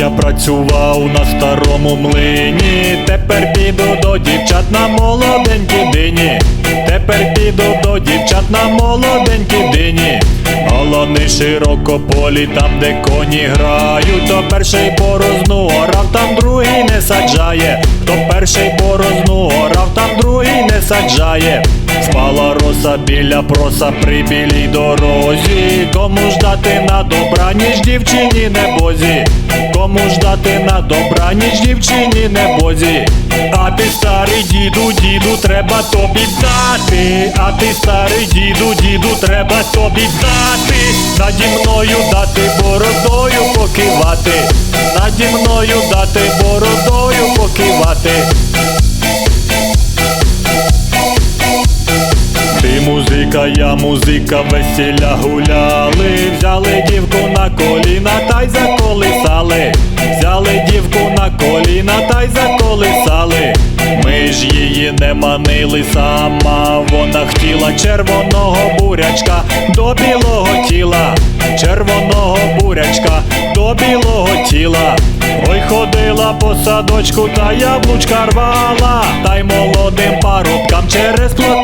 я працював на старому млині, тепер піду до дівчат на молоденькі дині. Тепер піду до дівчат на молоденькі дині. Голони широко полі, там, де коні грають, то перший борозну орав, там другий не саджає, хто перший борозну орав, там другий не саджає. Спала роса біля проса при білій дорозі. Кому ж дати на добраніч дівчині небозі? Кому ж дати на добраніч дівчині небозі? А ти старий діду, діду, треба тобі дати. А ти старий діду, діду, треба тобі дати. Наді мною дати бородою покивати. Наді мною дати бородою покивати. Музика, я музика, весілля гуляли, взяли дівку на коліна та й заколисали, взяли дівку на коліна та й заколисали. Ми ж її не манили сама, вона хотіла червоного бурячка до білого тіла, червоного бурячка до білого тіла. Ой, ходила по садочку та яблучка рвала, та й молодим парубкам через плоти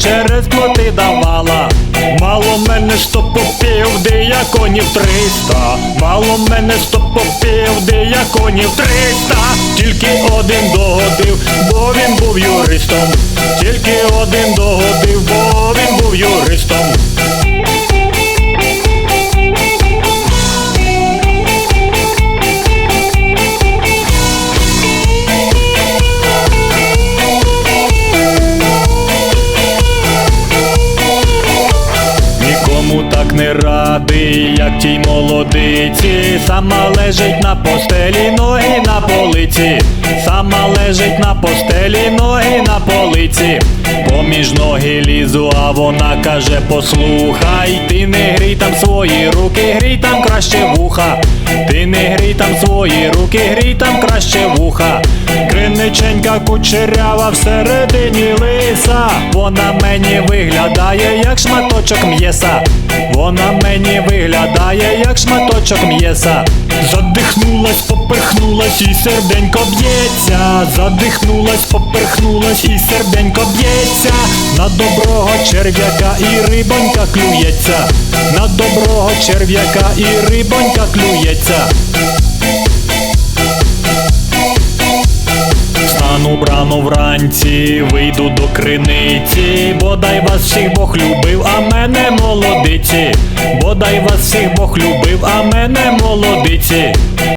через плоти давала. Мало мене сто попів, конів триста, мало мене сто попів, конів триста, тільки один догодив, бо він був юристом, тільки один догодив, не радий, як тій молодиці, сама лежить на постелі, ноги на полиці, сама лежить на постелі, ноги на полиці, поміж ноги лізу, а вона каже: послухай, ти не грій там свої руки, грій там краще вуха, ти не грій там свої руки, грій там краще вуха. Криниченька кучерява всередині лиса, вона мені виглядає, як шматочок м'єса. Вона мені виглядає, як шматочок м'єса. Задихнулась, поперхнулась і серденько б'ється. Задихнулась, поперхнулась і серденько б'ється. На доброго черв'яка і рибонька клюється. На доброго черв'яка і рибонька клюється. Встану брано вранці, вийду до криниці, бодай вас всіх Бог любив, а мене молодиці, бодай вас всіх Бог любив, а мене молодиці.